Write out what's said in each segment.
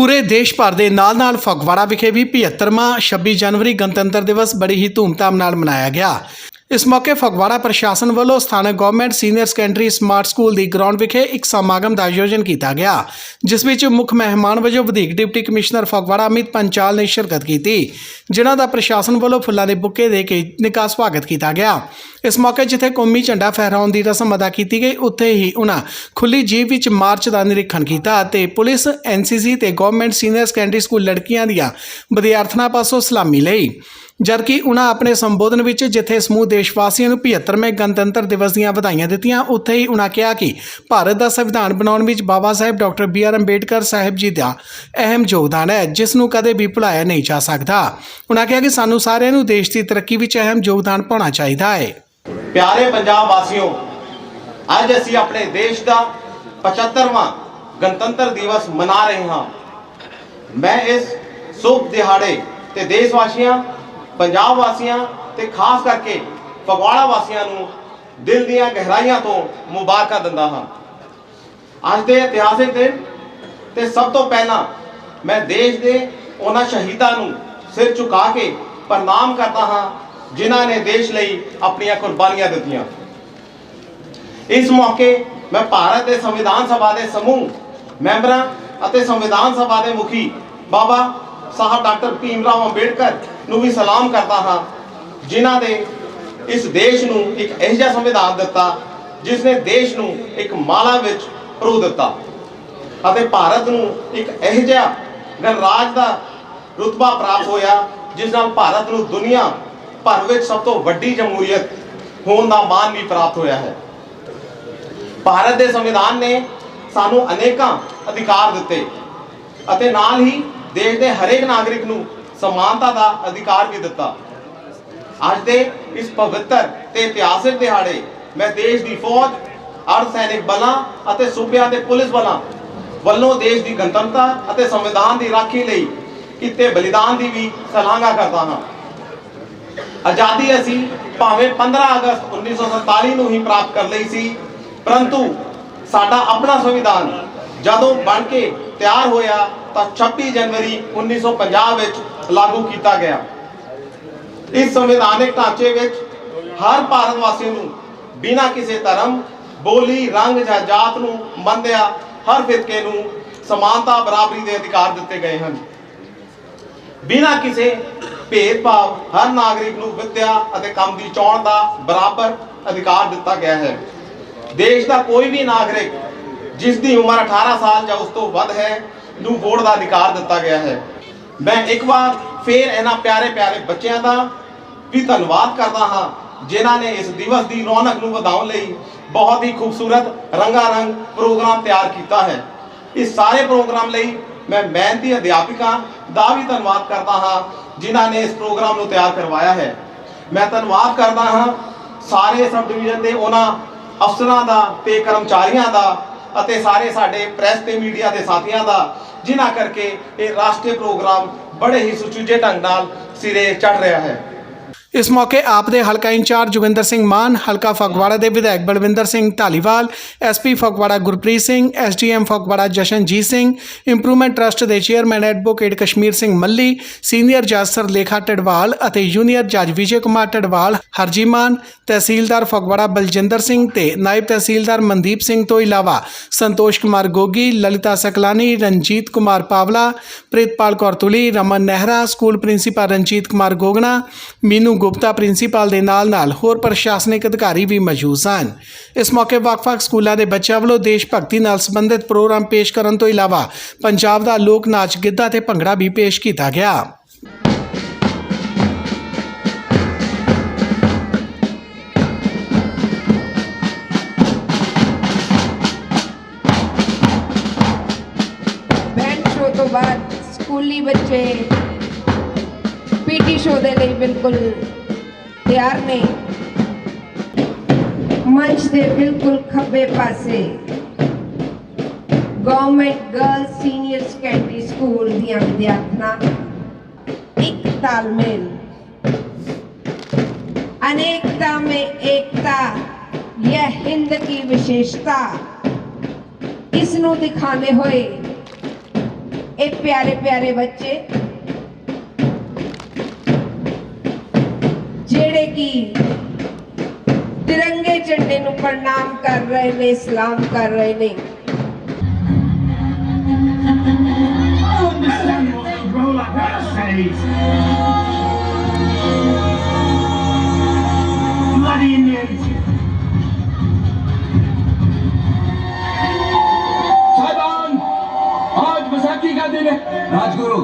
ਪੂਰੇ ਦੇਸ਼ ਭਰ ਦੇ ਨਾਲ-ਨਾਲ ਫਗਵਾੜਾ ਵਿਖੇ ਵੀ 75ਵਾਂ 26 ਜਨਵਰੀ ਗਣਤੰਤਰ ਦਿਵਸ ਬੜੀ ਹੀ ਧੂਮਧਾਮ ਨਾਲ ਮਨਾਇਆ ਗਿਆ। ਇਸ ਮੌਕੇ ਫਗਵਾੜਾ ਪ੍ਰਸ਼ਾਸਨ ਵੱਲੋਂ ਸਥਾਨਕ government senior secondary smart school ਦੀ ਗਰਾਊਂਡ ਵਿਖੇ ਇੱਕ ਸਮਾਗਮ ਦਾ ਆਯੋਜਨ ਕੀਤਾ ਗਿਆ, ਜਿਸ ਵਿੱਚ ਮੁੱਖ ਮਹਿਮਾਨ ਵਜੋਂ ਵਧੀਕ ਡਿਪਟੀ ਕਮਿਸ਼ਨਰ ਫਗਵਾੜਾ ਅਮਿਤ ਪੰਚਾਲ ਨੇ ਸ਼ਿਰਕਤ ਕੀਤੀ, ਜਿਨ੍ਹਾਂ ਦਾ ਪ੍ਰਸ਼ਾਸਨ ਵੱਲੋਂ ਫੁੱਲਾਂ ਦੇ ਬੁੱਕੇ ਦੇ ਕੇ ਨਿੱਘਾ ਸਵਾਗਤ ਕੀਤਾ ਗਿਆ। ਇਸ ਮੌਕੇ ਜਿੱਥੇ ਕੌਮੀ ਝੰਡਾ ਫਹਿਰਾਉਣ ਦੀ ਰਸਮ ਅਦਾ ਕੀਤੀ ਗਈ, ਉੱਥੇ ਹੀ ਉਹਨਾਂ ਖੁੱਲੀ ਜੀਪ ਵਿੱਚ ਮਾਰਚ ਦਾ ਨਿਰੀਖਣ ਕੀਤਾ ਅਤੇ ਪੁਲਿਸ ਐਨਸੀਸੀ ਤੇ ਗਵਰਨਮੈਂਟ ਸੀਨੀਅਰ ਸੈਕੰਡਰੀ ਸਕੂਲ ਲੜਕੀਆਂ ਦੀਆਂ ਵਿਦਿਆਰਥਣਾਂ ਪਾਸੋਂ ਸਲਾਮੀ ਲਈ। ਜਦਕਿ ਉਹਨਾਂ ਆਪਣੇ ਸੰਬੋਧਨ ਵਿੱਚ ਜਿੱਥੇ ਸਮੂਹ ਦੇਸ਼ ਵਾਸੀਆਂ ਨੂੰ 75ਵੇਂ ਗਣਤੰਤਰ ਦਿਵਸ ਦੀਆਂ ਵਧਾਈਆਂ ਦਿੱਤੀਆਂ, ਉੱਥੇ ਹੀ ਉਹਨਾਂ ਕਿਹਾ ਕਿ ਭਾਰਤ ਦਾ ਸੰਵਿਧਾਨ ਬਣਾਉਣ ਵਿੱਚ Baba Saheb doctor B R Ambedkar Saheb ji ਦਾ ਅਹਿਮ ਯੋਗਦਾਨ ਹੈ, ਜਿਸ ਨੂੰ ਕਦੇ ਵੀ ਭੁਲਾਇਆ ਨਹੀਂ ਜਾ ਸਕਦਾ। ਉਹਨਾਂ ਕਿਹਾ ਕਿ ਸਾਨੂੰ ਸਾਰਿਆਂ ਨੂੰ ਦੇਸ਼ ਦੀ ਤਰੱਕੀ ਵਿੱਚ ਅਹਿਮ ਯੋਗਦਾਨ ਪਾਉਣਾ ਚਾਹੀਦਾ ਹੈ। ਪਿਆਰੇ ਪੰਜਾਬ ਵਾਸੀਓ, ਅੱਜ ਅਸੀਂ ਆਪਣੇ ਦੇਸ਼ ਦਾ 75ਵਾਂ ਗਣਤੰਤਰ ਦਿਵਸ ਮਨਾ ਰਹੇ ਹਾਂ। ਮੈਂ ਇਸ ਸ਼ੁਭ ਦਿਹਾੜੇ ਤੇ ਦੇਸ਼ ਵਾਸੀਆਂ ਪੰਜਾਬ ਵਾਸੀਆਂ ਤੇ ਖਾਸ ਕਰਕੇ ਫਗਵਾੜਾ ਵਾਸੀਆਂ ਨੂੰ ਦਿਲ ਦੀਆਂ ਗਹਿਰਾਈਆਂ ਤੋਂ ਮੁਬਾਰਕਾਂ ਦਿੰਦਾ ਹਾਂ। ਅੱਜ ਦੇ ਇਤਿਹਾਸਿਕ ਦਿਨ ਤੇ ਸਭ ਤੋਂ ਪਹਿਲਾਂ ਮੈਂ ਦੇਸ਼ ਦੇ ਉਹਨਾਂ ਸ਼ਹੀਦਾਂ ਨੂੰ ਸਿਰ ਝੁਕਾ ਕੇ ਪ੍ਰਣਾਮ ਕਰਦਾ ਹਾਂ, ਜਿਨ੍ਹਾਂ ਨੇ ਦੇਸ਼ ਲਈ ਆਪਣੀਆਂ ਕੁਰਬਾਨੀਆਂ ਦਿੱਤੀਆਂ। ਇਸ ਮੌਕੇ ਮੈਂ ਭਾਰਤ ਦੇ ਸੰਵਿਧਾਨ ਸਭਾ ਦੇ ਸਮੂਹ ਮੈਂਬਰਾਂ ਅਤੇ ਸੰਵਿਧਾਨ ਸਭਾ ਦੇ ਮੁਖੀ ਬਾਬਾ ਸਾਹਿਬ ਡਾਕਟਰ ਭੀਮ ਰਾਓ ਅੰਬੇਡਕਰ ਨੂੰ ਵੀ ਸਲਾਮ ਕਰਦਾ ਹਾਂ, ਜਿਨ੍ਹਾਂ ਦੇ ਇਸ ਦੇਸ਼ ਨੂੰ ਇੱਕ ਇਹੋ ਜਿਹਾ ਸੰਵਿਧਾਨ ਦਿੱਤਾ ਜਿਸ ਨੇ ਦੇਸ਼ ਨੂੰ ਇੱਕ ਮਾਲਾ ਵਿੱਚ ਪਰੋ ਦਿੱਤਾ। ਅਤੇ ਭਾਰਤ ਨੂੰ ਇੱਕ ਇਹੋ ਜਿਹਾ ਗਣਰਾਜ ਦਾ ਰੁਤਬਾ ਪ੍ਰਾਪਤ ਹੋਇਆ, ਜਿਸ ਨਾਲ ਭਾਰਤ ਨੂੰ ਦੁਨੀਆ ਭਰ ਵਿੱਚ ਸਭ ਤੋਂ ਵੱਡੀ ਜਮਹੂਰੀਅਤ ਹੋਣ ਦਾ ਮਾਣ ਵੀ ਪ੍ਰਾਪਤ ਹੋਇਆ ਹੈ। ਭਾਰਤ ਦੇ ਸੰਵਿਧਾਨ ਨੇ ਸਾਨੂੰ ਅਨੇਕਾਂ ਅਧਿਕਾਰ ਦਿੱਤੇ ਅਤੇ ਨਾਲ ਹੀ ਦੇਸ਼ ਦੇ ਹਰੇਕ ਨਾਗਰਿਕ ਨੂੰ ਸਮਾਨਤਾ ਦਾ ਅਧਿਕਾਰ ਵੀ ਦਿੱਤਾ। ਅੱਜ ਦੇ ਇਸ ਪਵਿੱਤਰ ਤੇ ਇਤਿਹਾਸਿਕ ਦਿਹਾੜੇ, ਮੈਂ ਦੇਸ਼ ਦੀ ਫੌਜ ਅਰਧ ਸੈਨਿਕ ਬਲਾਂ ਅਤੇ ਸੂਬਿਆਂ ਦੇ ਪੁਲਿਸ ਬਲਾਂ ਵੱਲੋਂ ਦੇਸ਼ ਦੀ ਗਣਤੰਤਰਤਾ ਅਤੇ ਸੰਵਿਧਾਨ ਦੀ ਰਾਖੀ ਲਈ ਕੀਤੇ ਬਲੀਦਾਨ ਦੀ ਵੀ ਸ਼ਲਾਘਾ ਕਰਦਾ ਹਾਂ। ਆਜ਼ਾਦੀ ਅਸੀਂ ਭਾਵੇਂ 15 ਅਗਸਤ 1947 ਨੂੰ ਹੀ ਪ੍ਰਾਪਤ ਕਰ ਲਈ ਸੀ, ਪਰੰਤੂ ਸਾਡਾ ਆਪਣਾ ਸੰਵਿਧਾਨ ਜਦੋਂ ਬਣ ਕੇ ਤਿਆਰ ਹੋਇਆ ਤਾਂ 26 ਜਨਵਰੀ 1950 ਵਿੱਚ ਲਾਗੂ ਕੀਤਾ ਗਿਆ। ਇਸ ਸੰਵਿਧਾਨਿਕ ਢਾਂਚੇ ਵਿੱਚ ਹਰ ਭਾਰਤ ਵਾਸੀ ਨੂੰ ਬਿਨਾਂ ਕਿਸੇ ਧਰਮ, ਬੋਲੀ, ਰੰਗ ਜਾਂ ਜਾਤ ਨੂੰ ਮੰਨਿਆ ਹਰ ਫਿਰਕੇ ਨੂੰ ਸਮਾਨਤਾ, ਬਰਾਬਰੀ ਦੇ ਅਧਿਕਾਰ ਦਿੱਤੇ ਗਏ ਹਨ। ਬਿਨਾਂ ਕਿਸੇ ਭੇਦਭਾਵ ਹਰ ਨਾਗਰਿਕ ਨੂੰ ਵਿਦਿਆ ਅਤੇ ਕੰਮ ਦੀ ਚੋਣ ਦਾ ਬਰਾਬਰ ਅਧਿਕਾਰ ਦਿੱਤਾ ਗਿਆ ਹੈ। ਦੇਸ਼ ਦਾ ਕੋਈ ਵੀ ਨਾਗਰਿਕ ਜਿਸ ਦੀ ਉਮਰ 18 ਸਾਲ ਜਾਂ ਉਸ ਤੋਂ ਵੱਧ ਹੈ, ਨੂੰ ਵੋਟ ਦਾ ਅਧਿਕਾਰ ਦਿੱਤਾ ਗਿਆ ਹੈ। ਮੈਂ ਇੱਕ ਵਾਰ ਫੇਰ ਇਹਨਾਂ ਪਿਆਰੇ ਪਿਆਰੇ ਬੱਚਿਆਂ ਦਾ ਵੀ ਧੰਨਵਾਦ ਕਰਦਾ ਹਾਂ, ਜਿਨ੍ਹਾਂ ਨੇ ਇਸ ਦਿਵਸ ਦੀ ਰੌਣਕ ਨੂੰ ਵਧਾਉਣ ਲਈ ਬਹੁਤ ਹੀ ਖੂਬਸੂਰਤ ਰੰਗਾ ਰੰਗ ਪ੍ਰੋਗਰਾਮ ਤਿਆਰ ਕੀਤਾ ਹੈ। ਇਸ ਸਾਰੇ ਪ੍ਰੋਗਰਾਮ ਲਈ ਮੈਂ ਮਿਹਨਤੀ ਅਧਿਆਪਕਾਂ ਦਾ ਵੀ ਧੰਨਵਾਦ ਕਰਦਾ ਹਾਂ, ਜਿਨ੍ਹਾਂ ਨੇ ਇਸ ਪ੍ਰੋਗਰਾਮ ਨੂੰ ਤਿਆਰ ਕਰਵਾਇਆ ਹੈ। ਮੈਂ ਧੰਨਵਾਦ ਕਰਦਾ ਹਾਂ ਸਾਰੇ ਸਬ ਡਿਵੀਜ਼ਨ ਦੇ ਉਹਨਾਂ ਅਫਸਰਾਂ ਦਾ ਤੇ ਕਰਮਚਾਰੀਆਂ ਦਾ ਅਤੇ ਸਾਰੇ ਸਾਡੇ ਪ੍ਰੈਸ ਤੇ ਮੀਡੀਆ ਦੇ ਸਾਥੀਆਂ ਦਾ ਜਿਨ੍ਹਾਂ ਕਰਕੇ ਇਹ ਰਾਸ਼ਟਰੀ ਪ੍ਰੋਗਰਾਮ ਬੜੇ ਹੀ ਸੁਚੱਜੇ ਢੰਗ ਨਾਲ ਸਿਰੇ ਚੜ ਰਿਹਾ ਹੈ। ਇਸ ਮੌਕੇ ਆਪ ਦੇ ਹਲਕਾ ਇੰਚਾਰਜ ਜੋਗਿੰਦਰ ਸਿੰਘ ਮਾਨ, ਹਲਕਾ ਫਗਵਾੜਾ ਦੇ ਵਿਧਾਇਕ Balwinder Singh Dhaliwal SP Phagwara Gurpreet Singh SDM Phagwara Jashanjit Singh, improvement trust ਦੇ chairman advocate Kashmir Singh Malli, senior ਜੱਜ ਸਰ ਲੇਖਾ ਟਡਵਾਲ ਅਤੇ ਜੂਨੀਅਰ ਜੱਜ ਵਿਜੇ ਕੁਮਾਰ ਢਡਵਾਲ, ਹਰਜੀ ਮਾਨ, ਤਹਿਸੀਲਦਾਰ ਫਗਵਾੜਾ ਬਲਜਿੰਦਰ ਸਿੰਘ ਤੇ ਨਾਇਬ ਤਹਿਸੀਲਦਾਰ ਮਨਦੀਪ ਸਿੰਘ ਤੋਂ ਇਲਾਵਾ Santosh Kumar Gogi, Lalita Saklani, Ranjit Kumar Pawla, Pritpal Kaur Tuli Raman Nehra, school principal Ranjit Kumar Gogna, Meenu Gupta principal ਦੇ ਨਾਲ-ਨਾਲ ਹੋਰ ਪ੍ਰਸ਼ਾਸਨਿਕ ਅਧਿਕਾਰੀ ਵੀ ਮੌਜੂਦ ਸਨ। ਇਸ ਮੌਕੇ ਵੱਖ-ਵੱਖ ਸਕੂਲਾਂ ਦੇ ਬੱਚਿਆਂ ਵੱਲੋਂ ਦੇਸ਼ ਭਗਤੀ ਨਾਲ ਸੰਬੰਧਿਤ ਪ੍ਰੋਗਰਾਮ ਪੇਸ਼ ਕਰਨ ਤੋਂ ਇਲਾਵਾ ਪੰਜਾਬ ਦਾ ਲੋਕ ਨਾਚ ਗਿੱਧਾ ਤੇ ਭੰਗੜਾ ਵੀ ਪੇਸ਼ ਕੀਤਾ ਗਿਆ। ਤੋਂ ਬਾਅਦ ਸਕੂਲੀ ਬੱਚੇ ਪੀਟੀ ਸ਼ੋ ਦੇ ਲਈ ਬਿਲਕੁਲ ਤਿਆਰ ਨੇ ਮੰਚ ਦੇ ਬਿਲਕੁਲ ਖੱਬੇ ਪਾਸੇ government girl senior secondary school ਦੀਆਂ ਵਿਦਿਆਰਥਣਾਂ ਇੱਕ ਤਾਲਮੇਲ अनेकता में एकता यह हिंद की विशेषता ਇਸ ਨੂੰ ਦਿਖਾਉਂਦੇ ਹੋਏ ਇਹ ਪਿਆਰੇ ਪਿਆਰੇ ਬੱਚੇ ਜਿਹੜੇ ਕਿ ਤਿਰੰਗੇ ਝੰਡੇ ਨੂੰ ਪ੍ਰਣਾਮ ਕਰ ਰਹੇ ਨੇ ਸਲਾਮ ਕਰ ਰਹੇ ਨੇ Roll up that stage. Bloody Indians. साहिबान आज बैसाखी का दिन है राजगुरु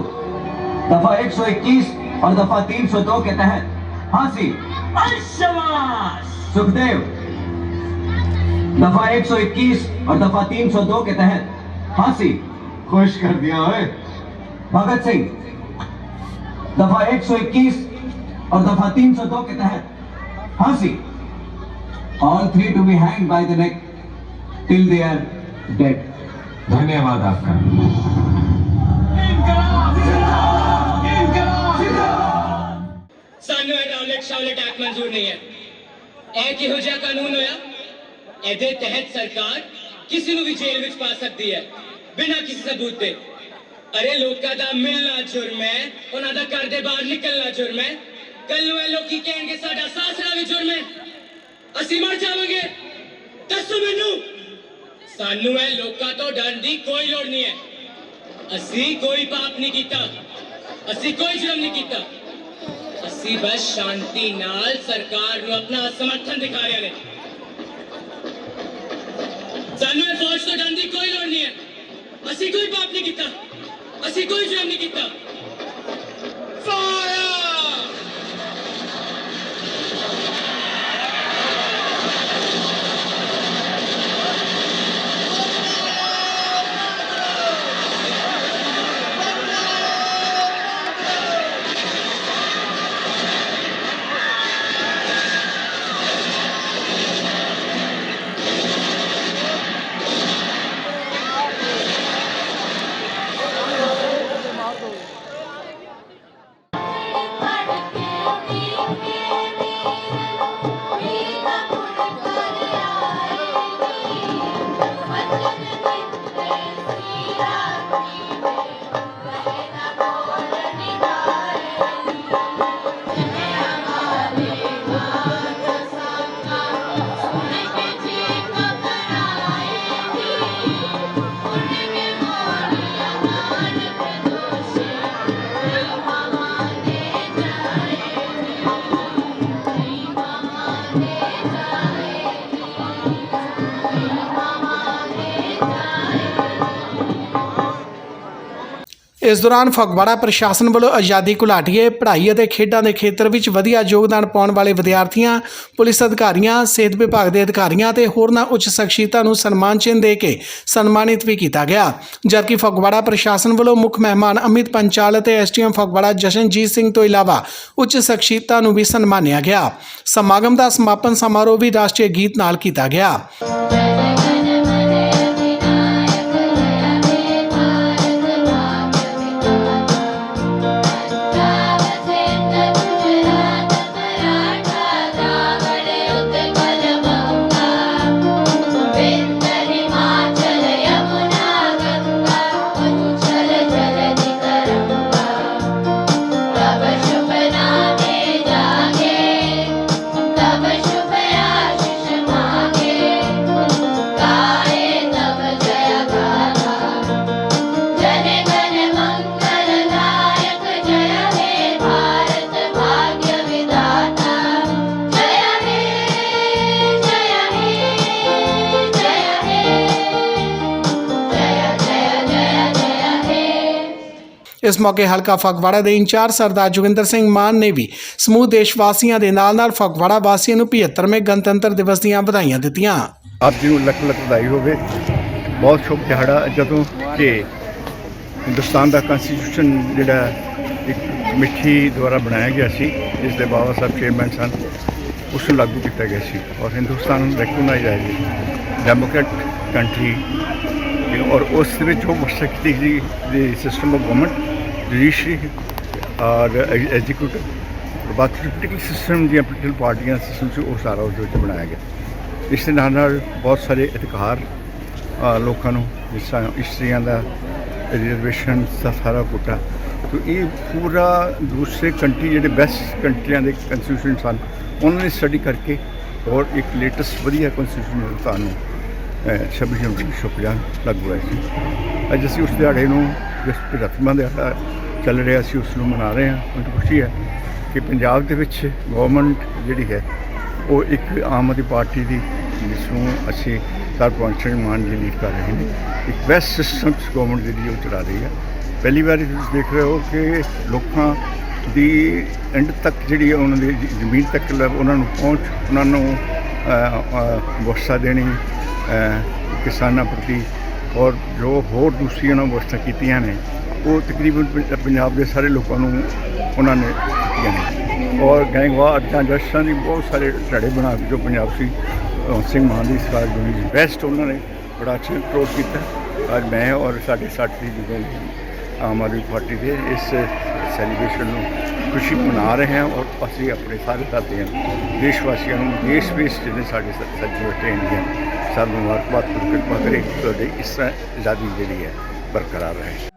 दफा 121 और दफा 302 के तहत फांसी। सुखदेव दफ़ा 121 और दफ़ा 302 के तहत फांसी। खुश कर दिया है। भगत सिंह दफ़ा 121 और दफ़ा 302 के तहत फांसी। All three to be hang by the neck till they are dead धन्यवाद आपका। ਮਨਜ਼ੂਰ ਨਹੀਂ ਹੈ ਇਹ ਕਿਹੋ ਜਿਹਾ ਕਾਨੂੰਨ ਹੋਇਆ ਇਹਦੇ ਤਹਿਤ ਸਰਕਾਰ ਕਿਸੇ ਨੂੰ ਵੀ ਜੇਲ੍ਹ ਵਿੱਚ ਪਾ ਸਕਦੀ ਹੈ ਬਿਨਾਂ ਕਿਸੇ ਸਬੂਤ ਦੇ ਅਰੇ ਲੋਕਾਂ ਦਾ ਮਿਲਣਾ ਜੁਰਮ ਹੈ ਉਹਨਾਂ ਦਾ ਘਰ ਦੇ ਬਾਹਰ ਨਿਕਲਣਾ ਜੁਰਮ ਹੈ ਕੱਲ ਨੂੰ ਇਹ ਲੋਕੀ ਕਹਿਣਗੇ ਸਾਡਾ ਸਾਸਰਾ ਵੀ ਜੁਰਮ ਹੈ ਅਸੀਂ ਮਰ ਜਾਵਾਂਗੇ ਦੱਸੋ ਮੈਨੂੰ ਸਾਨੂੰ ਇਹ ਲੋਕਾਂ ਤੋਂ ਡਰਨ ਦੀ ਕੋਈ ਲੋੜ ਨਹੀਂ ਹੈ ਅਸੀਂ ਕੋਈ ਪਾਪ ਨਹੀਂ ਕੀਤਾ ਅਸੀਂ ਕੋਈ ਜੁਰਮ ਨਹੀਂ ਕੀਤਾ ਅਸੀਂ ਬਸ ਸ਼ਾਂਤੀ ਨਾਲ ਸਰਕਾਰ ਨੂੰ ਆਪਣਾ ਸਮਰਥਨ ਦਿਖਾ ਰਹੇ ਨੇ ਸਾਨੂੰ ਇਹ ਫੌਜ ਤੋਂ ਡਰਨ ਦੀ ਕੋਈ ਲੋੜ ਨਹੀਂ ਹੈ। ਅਸੀਂ ਕੋਈ ਪਾਪ ਨਹੀਂ ਕੀਤਾ। ਅਸੀਂ ਕੋਈ ਜੁਰਮ ਨਹੀਂ ਕੀਤਾ। ਇਸ ਦੌਰਾਨ ਫਗਵਾੜਾ ਪ੍ਰਸ਼ਾਸਨ ਵੱਲੋਂ ਆਜ਼ਾਦੀ ਘੁਲਾਟੀਏ, ਪੜ੍ਹਾਈ ਅਤੇ ਖੇਡਾਂ ਦੇ ਖੇਤਰ ਵਿੱਚ ਵਧੀਆ ਯੋਗਦਾਨ ਪਾਉਣ ਵਾਲੇ ਵਿਦਿਆਰਥੀਆਂ, ਪੁਲਿਸ ਅਧਿਕਾਰੀਆਂ, ਸਿਹਤ ਵਿਭਾਗ ਦੇ ਅਧਿਕਾਰੀਆਂ ਅਤੇ ਹੋਰਨਾਂ ਉੱਚ ਸ਼ਖਸੀਅਤਾਂ ਨੂੰ ਸਨਮਾਨ ਚਿੰਨ੍ਹ ਦੇ ਕੇ ਸਨਮਾਨਿਤ ਵੀ ਕੀਤਾ ਗਿਆ। ਜਦਕਿ ਫਗਵਾੜਾ ਪ੍ਰਸ਼ਾਸਨ ਵੱਲੋਂ ਮੁੱਖ ਮਹਿਮਾਨ ਅਮਿਤ ਪੰਚਾਲ ਅਤੇ ਐਸਟੀਐਮ ਫਗਵਾੜਾ ਜਸ਼ਨਜੀਤ ਸਿੰਘ ਤੋਂ ਇਲਾਵਾ ਉੱਚ ਸ਼ਖਸੀਅਤਾਂ ਨੂੰ ਵੀ ਸਨਮਾਨਿਆ ਗਿਆ। ਸਮਾਗਮ ਦਾ ਸਮਾਪਨ ਸਮਾਰੋਹ ਵੀ ਰਾਸ਼ਟਰੀ ਗੀਤ ਨਾਲ ਕੀਤਾ ਗਿਆ। ਇਸ ਮੌਕੇ ਹਲਕਾ ਫਗਵਾੜਾ ਦੇ ਇੰਚਾਰਜ ਸਰਦਾਰ ਜੋਗਿੰਦਰ ਸਿੰਘ ਮਾਨ ਨੇ ਵੀ ਸਮੂਹ ਦੇਸ਼ ਵਾਸੀਆਂ ਦੇ ਨਾਲ-ਨਾਲ ਫਗਵਾੜਾ ਵਾਸੀਆਂ ਨੂੰ 75ਵੇਂ ਗਣਤੰਤਰ ਦਿਵਸ ਦੀਆਂ ਵਧਾਈਆਂ ਦਿੱਤੀਆਂ। ਆਪ ਜੀ ਨੂੰ ਲੱਖ ਲੱਖ ਵਧਾਈ ਹੋਵੇ। ਬਹੁਤ ਸ਼ੁਭ ਦਿਹਾੜਾ। ਜਦੋਂ ਕਿ ਹਿੰਦੁਸਤਾਨ ਦਾ ਕਨਸਟੀਟਿਊਸ਼ਨ ਜਿਹੜਾ ਇੱਕ ਕਮੇਟੀ ਦੁਆਰਾ ਬਣਾਇਆ ਗਿਆ ਸੀ, ਜਿਸ ਦੇ ਬਾਬਾ ਸਾਹਿਬ ਚੇਅਰਮੈਨ ਸਨ, ਉਸ ਨੂੰ ਲਾਗੂ ਕੀਤਾ ਗਿਆ ਸੀ ਔਰ ਹਿੰਦੁਸਤਾਨ ਰੈਕਗਨਾਈਜ਼ ਹੈ ਜੀ। ਡੈਮੋਕ੍ਰੇਟ ਕੰਟਰੀ ਔਰ ਉਸ ਵਿੱਚ ਉਹ ਵਰਸਾ ਦੀ ਸਿਸਟਮ ਆਫ ਗਵਰਨਮੈਂਟ ਜੁਡੀਸ਼ਰੀ ਔਰ ਐਗਜ਼ੀਕਿਊਟਿਵ ਬਾਕੀ ਪੋਲੀਟੀਕਲ ਸਿਸਟਮ ਦੀਆਂ ਪੋਲੀਟੀਕਲ ਪਾਰਟੀਆਂ ਸਿਸਟਮ ਸੀ ਉਹ ਸਾਰਾ ਉਸ ਵਿੱਚ ਬਣਾਇਆ ਗਿਆ ਇਸ ਦੇ ਨਾਲ ਨਾਲ ਬਹੁਤ ਸਾਰੇ ਅਧਿਕਾਰ ਲੋਕਾਂ ਨੂੰ ਜਿਸ ਤਰ੍ਹਾਂ ਇਸਤਰੀਆਂ ਦਾ ਰਿਜ਼ਰਵੇਸ਼ਨ ਦਾ ਸਾਰਾ ਕੋਟਾ ਤੋ ਇਹ ਪੂਰਾ ਦੂਸਰੇ ਕੰਟਰੀ ਜਿਹੜੇ ਬੈਸਟ ਕੰਟਰੀਆਂ ਦੇ ਕਨਸਟੀਟਿਊਸ਼ਨ ਸਨ ਉਹਨਾਂ ਨੇ ਸਟੱਡੀ ਕਰਕੇ ਔਰ ਇੱਕ ਲੇਟੈਸਟ ਵਧੀਆ ਕਨਸਟੀਟਿਊਸ਼ਨ ਤੁਹਾਨੂੰ 26 ਜਨਵਰੀ ਉੱਨੀ ਸੌ ਪੰਜਾਹ ਲਾਗੂ ਹੋਇਆ ਸੀ। ਅੱਜ ਅਸੀਂ ਉਸ ਦਿਹਾੜੇ ਨੂੰ, ਜਿਸ ਪ੍ਰਤਮਾ ਦਿਹਾੜਾ ਚੱਲ ਰਿਹਾ ਸੀ, ਉਸ ਨੂੰ ਮਨਾ ਰਹੇ ਹਾਂ। ਮੈਨੂੰ ਖੁਸ਼ੀ ਹੈ ਕਿ ਪੰਜਾਬ ਦੇ ਵਿੱਚ ਗਵਰਨਮੈਂਟ ਜਿਹੜੀ ਹੈ, ਉਹ ਇੱਕ ਆਮ ਆਦਮੀ ਪਾਰਟੀ ਦੀ, ਜਿਸ ਨੂੰ ਅਸੀਂ ਸਰਪੰਚ ਸਿੰਘ ਮਾਨ ਜੀ ਲੀਡ ਕਰ ਰਹੇ ਨੇ ਇੱਕ ਬੈਸਟ ਸਿਸਟਮ ਗਵਰਨਮੈਂਟ ਜਿਹੜੀ ਉਹ ਚਲਾ ਰਹੀ ਹੈ। ਪਹਿਲੀ ਵਾਰੀ ਤੁਸੀਂ ਦੇਖ ਰਹੇ ਹੋ ਕਿ ਲੋਕਾਂ ਦੀ ਐਂਡ ਤੱਕ ਜਿਹੜੀ ਹੈ, ਉਹਨਾਂ ਦੀ ਜ਼ਮੀਨ ਤੱਕ, ਉਹਨਾਂ ਨੂੰ ਪਹੁੰਚ, ਉਹਨਾਂ ਨੂੰ ਵਸਾ ਦੇਣੀ ਕਿਸਾਨਾਂ ਪ੍ਰਤੀ ਔਰ ਜੋ ਹੋਰ ਦੂਸਰੀ ਉਹਨਾਂ ਵਸਤਾਂ ਕੀਤੀਆਂ ਨੇ ਉਹ ਤਕਰੀਬਨ ਪੰਜਾਬ ਦੇ ਸਾਰੇ ਲੋਕਾਂ ਨੂੰ ਉਹਨਾਂ ਨੇ ਕੀਤੀਆਂ ਨੇ। ਔਰ ਗੈਂਗਵਾਰ ਜਾਂ ਜਸ਼ਨਾਂ ਦੀ ਬਹੁਤ ਸਾਰੇ ਝੜੇ ਬਣਾ ਕੇ ਜੋ ਪੰਜਾਬ ਸੀ ਅ, ਸਿੰਘ ਮਾਨ ਦੀ ਸਰਕਾਰ ਬਣੀ ਸੀ। ਬੈਸਟ ਉਹਨਾਂ ਨੇ ਬੜਾ ਅੱਛਾ ਕੰਟਰੋਲ ਕੀਤਾ। ਅੱਜ ਮੈਂ ਔਰ ਸਾਡੇ ਸਾਥੀ ਜਿਹੜੇ ਆਮ ਆਦਮੀ ਪਾਰਟੀ ਦੇ ਇਸ ਸੈਲੀਬ੍ਰੇਸ਼ਨ ਨੂੰ ਖੁਸ਼ੀ ਮਨਾ ਰਹੇ ਹਾਂ ਔਰ ਅਸੀਂ ਆਪਣੇ ਸਾਰੇ ਸਾਥੀਆਂ ਨੂੰ ਦੇਸ਼ ਨੂੰ, ਦੇਸ਼ ਵਿੱਚ ਜਿਹੜੇ ਸਾਡੇ ਸ- ਸੱਜੇ ਬੈਠੇ ਇੰਡੀਅਨ ਸਭ ਨੂੰ ਮੁਬਾਰਕਬਾਦ ਕਿਰਪਾ ਕਰੇ ਤੁਹਾਡੇ ਇਸ ਤਰ੍ਹਾਂ ਆਜ਼ਾਦੀ ਜਿਹੜੀ ਹੈ ਬਰਕਰਾਰ ਰਹੇ।